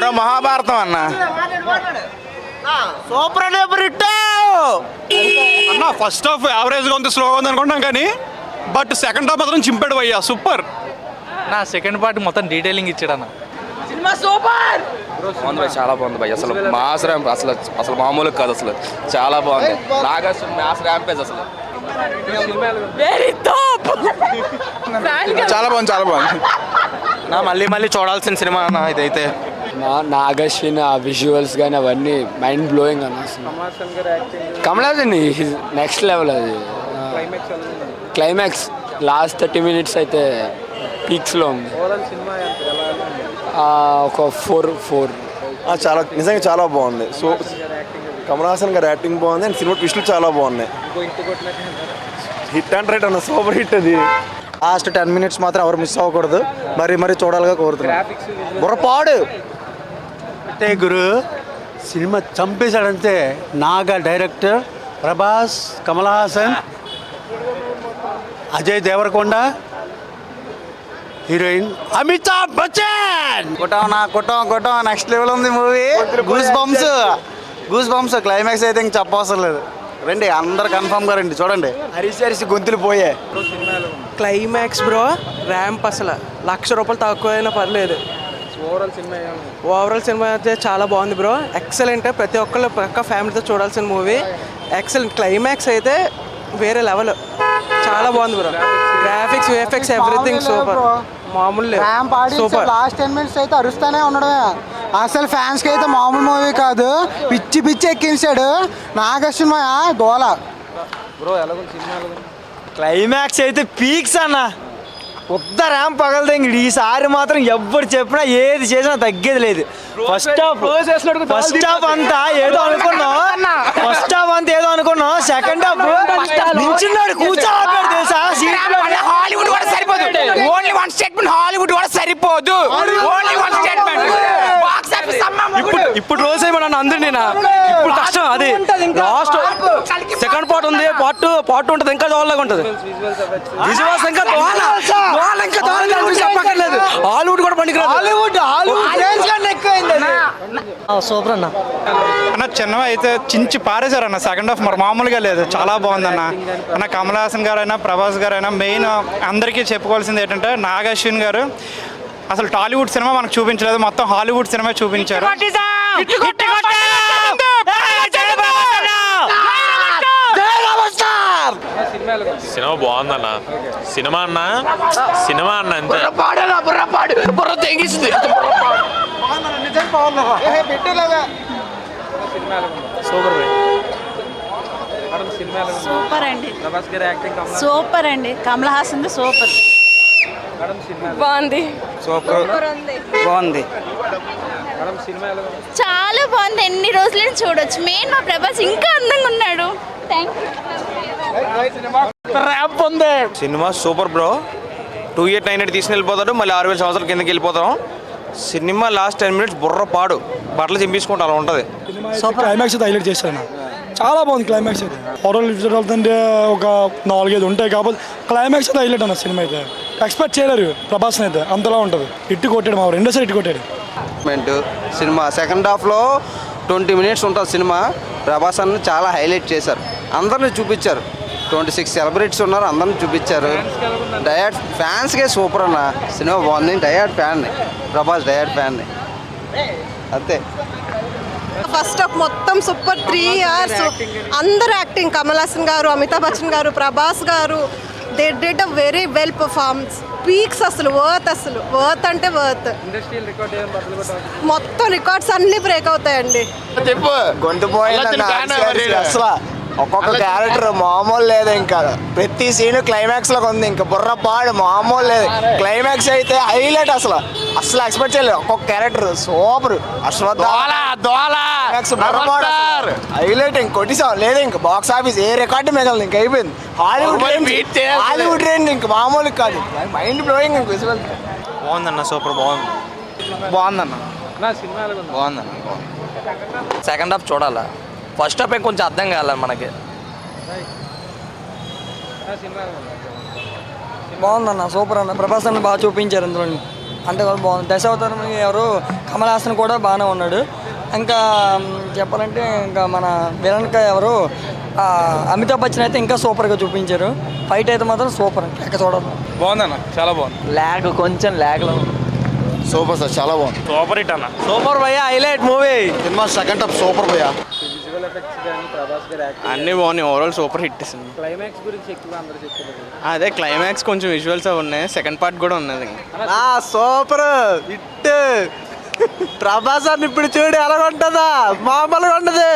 మరో మహాభారతం అన్న. సూపర్ అన్న ఫస్ట్ హాఫ్ యావరేజ్గా ఉంది స్లోగా ఉంది అనుకుంటాం కానీ బట్ సెకండ్ హాఫ్ మాత్రం చింపాడు భయ్యా సూపర్ నా సెకండ్ పార్ట్ మొత్తం డీటెయిలింగ్ ఇచ్చాడు అన్న బాగుంది భయ్ చాలా బాగుంది భయ్ అసలు మాస్ ర్యాంప్ అసలు అసలు మామూలు కాదు అసలు. చాలా బాగుంది. నాగార్జున మాస్ ర్యాంపేజ్ అసలు. చాలా బాగుంది చాలా బాగుంది. నా మళ్ళీ మళ్ళీ చూడాల్సిన సినిమా అన్న ఇదైతే. నాగశ్విన్ ఆ విజువల్స్ కానీ అవన్నీ మైండ్ బ్లోయింగ్ అసలు కమల్ హాసన్ నెక్స్ట్ లెవెల్ అది. క్లైమాక్స్ లాస్ట్ థర్టీ మినిట్స్ అయితే పీక్స్లో ఉంది. ఆ, ఒక ఫోర్ ఫోర్ చాలా నిజంగా చాలా బాగుంది. సో కమల్ హాసన్ గారి యాక్టింగ్ బాగుంది అండ్ సినిమా ట్విస్టులు చాలా బాగున్నాయి. హిట్ అండ్ రైట్ అన్న సూపర్ హిట్ అది. లాస్ట్ టెన్ మినిట్స్ మాత్రం ఎవరు మిస్ అవ్వకూడదు. మరి మరి చూడాలిగా కోరుతున్నాను బుర్రపాడు! అంటే గురు. సినిమా చంపేశాడంతే నాగా డైరెక్టర్ ప్రభాస్ కమల్ హాసన్ అజయ్ దేవరకొండ హీరోయిన్ అమితాబ్ బచ్చన్. కొట్టాం నా కొట్టాం కొట్టాం నెక్స్ట్ లెవెల్ ఉంది movie goose bumps goose bumps climax అయితే ఇంక చెప్పవసరం లేదు. రండి అందరు కన్ఫర్మ్గా రండి చూడండి. అరిసి అరిసి గొంతులు పోయే. క్లైమాక్స్ బ్రో ర్యాంప్ అసలు. లక్ష రూపాయలు తక్కువైనా పర్లేదు. ఓవరాల్ సినిమా అయితే చాలా బాగుంది బ్రో. ఎక్సలెంట్ ప్రతి ఒక్కళ్ళు పక్క ఫ్యామిలీతో చూడాల్సిన మూవీ. ఎక్సలెంట్ క్లైమాక్స్ అయితే వేరే లెవెల్ చాలా బాగుంది bro. Graphics VFX everything super మామూలు సూపర్ లాస్ట్ టెన్ మినిట్స్ అయితే అరుస్తానే ఉండడమే. అసలు ఫ్యాన్స్కి అయితే మామూలు మూవీ కాదు. పిచ్చి పిచ్చి ఎక్కించాడు. నాగశ్వమయ దోల క్లైమాక్స్ అయితే పీక్స్ అన్న. ఉత్త ర్యాంప్ పగలదంగి ఈసారి మాత్రం ఎవ్వరు చెప్పినా ఏది చేసినా తగ్గేది లేదు. ఫస్ట్ హాఫ్ ఫస్ట్ హాఫ్ అంతా ఏదో అనుకున్నాం. ఫస్ట్ హాఫ్ అంతా ఏదో అనుకున్నాం. సెకండ్ హాఫ్ నించున్నాడు కూర్చోబెట్టాడు తెలుసా? హాలీవుడ్ కూడా సరిపోదు. ఓన్లీ వన్ స్టేట్మెంట్ హాలీవుడ్ కూడా సరిపోదు. Only one statement box office ఇప్పుడు ఇప్పుడు రోజు ఏమన్నా అందరు నేను ఇప్పుడు కష్టం అది లాస్ట్ సెకండ్ పార్ట్ ఉంది పార్ట్ టూ పార్ట్ టూ ఉంటుంది ఇంకా దోవలాగా ఉంటుంది. విజువల్స్ ఇంకా దోవల ఇంకా చెప్పక్కర్లేదు హాలీవుడ్ కూడా పనికిరాదు హాలీవుడ్ సూపర్ అన్న. అన్న చిన్నవి అయితే చించి పారేశారు అన్న. సెకండ్ హాఫ్ మరి మామూలుగా లేదు. చాలా బాగుందన్న అన్న. కమల్ హాసన్ గారు అయినా ప్రభాస్ గారు అయినా మెయిన్ అందరికీ చెప్పుకోవాల్సింది ఏంటంటే నాగ్ అశ్విన్ గారు. అసలు టాలీవుడ్ సినిమా మనకు చూపించలేదు. మొత్తం హాలీవుడ్ సినిమా చూపించారు. బాగుందన్న. సినిమా అన్న? సినిమా అన్న అంతే. బుర్ర తెగిస్తుంది. సూపర్ అండి సూపర్ అండి. కమల్ హాసన్. సూపర్ బాగుంది. సూపర్ బాగుంది. చాలా బాగుంది. ఎన్ని రోజులు చూడొచ్చు. మెయిన్ మా ప్రభాస్ ఇంకా అందంగా ఉన్నాడు. Cinema super bro. Two year nine eight తీసుకుని వెళ్ళిపోతాడు. మళ్ళీ ఆరు వేల సంవత్సరాల కిందకి వెళ్ళిపోతాం. సినిమా లాస్ట్ టెన్ మినిట్స్ బుర్ర పాడు. బట్టలు చింపించుకుంటా అలా ఉంటుంది. సూపర్ క్లైమాక్స్ అయితే హైలైట్ చేశాను చాలా బాగుంది క్లైమాక్స్ అయితే. అంటే ఒక నాలుగైదు ఉంటాయి కాకపోతే క్లైమాక్స్ అయితే హైలైట్ అన్న సినిమా అయితే. ఎక్స్పెక్ట్ చేయలేరు ప్రభాస్ అయితే. అంతలా ఉంటుంది. ఇట్టు కొట్టాడు మా రెండో సైడ్ ఇట్టు కొట్టాడు. సినిమా. సెకండ్ హాఫ్లో ట్వంటీ మినిట్స్ ఉంటుంది సినిమా. ప్రభాస్ అన్న చాలా హైలైట్ చేశారు. అందరిని చూపించారు. ట్వంటీ సిక్స్ సెలబ్రిటీస్ ఉన్నారు అందరిని చూపించారు. డయాడ్ ఫ్యాన్స్కే సూపర్ అన్న. సినిమా బాగుంది. డయాడ్ ఫ్యాన్ని. ప్రభాస్ డయాడ్ ఫ్యాన్ని. అంతే. ఫస్ట్ హాఫ్ మొత్తం సూపర్ త్రీ ఇయర్స్. అందరు acting. Kamal Haasan garu Amitabh Bachchan garu Prabhas garu. They did a very well performance peaks అసలు వర్త్ అసలు. వర్త్ అంటే వర్త్ మొత్తం రికార్డ్స్ అన్ని బ్రేక్ అవుతాయండి. చెప్పు. గొంతు అసలు. ఒక్కొక్క క్యారెక్టర్ మామూలు లేదు ఇంకా. ప్రతి సీన్ క్లైమాక్స్లో ఉంది. ఇంకా బుర్ర పాడు మామూలు లేదు. క్లైమాక్స్ అయితే హైలైట్ అసలు. అసలు ఎక్స్పెక్ట్ చేయలేదు. ఒక్కొక్క క్యారెక్టర్ సూపర్. అశ్వత్థ హైలైట్ ఇంక కొట్టిసాం లేదు ఇంక బాక్స్ ఆఫీస్ ఏ రికార్డు మిగలదు ఇంక అయిపోయింది. హాలీవుడ్ హాలీవుడ్ రేంజ్ ఇంక మామూలు కాదు. మైండ్ బ్లోయింగ్ ఇంక విజువల్ బాగుందన్న సూపర్ బాగుంది. బాగుందన్న. బాగుందన్న సెకండ్ హాఫ్ చూడాలా? ఫస్ట్ హాఫ్ కొంచెం అర్థం కావాలి మనకి. బాగుందన్న సూపర్ అన్న. ప్రభాస్ అన్న బాగా చూపించారు అందులో అంటే వాళ్ళు బాగుంది. దశావతారం ఎవరు కమల్ హాసన్ కూడా బాగానే ఉన్నాడు. ఇంకా చెప్పాలంటే ఇంకా మన విలన్క ఎవరు? ఆ, అమితాబ్ బచ్చన్ అయితే ఇంకా సూపర్గా చూపించారు. ఫైట్ అయితే మాత్రం సూపర్. ఎక్క చూడదు బాగుందన్న చాలా బాగుంది. ల్యాగ్ కొంచెం ల్యాగ్లో సూపర్ సార్ చాలా బాగుంది. సూపర్ హిట్ అన్న. సూపర్ భయ్య highlight movie. Cinema second half super భయ్యా. అన్నీ బాగున్నాయి overall super hit cinema. Climax గురించి ఎక్కువ అందరూ చెప్తున్నారు. అదే క్లైమాక్స్ కొంచెం విజువల్స్ ఉన్నాయి. సెకండ్ పార్ట్ కూడా ఉన్నది. సూపర్. హిట్. ప్రభాస్ అని ఇప్పుడు చూడు ఎలా ఉంటుందా మామూలుగా ఉండదు.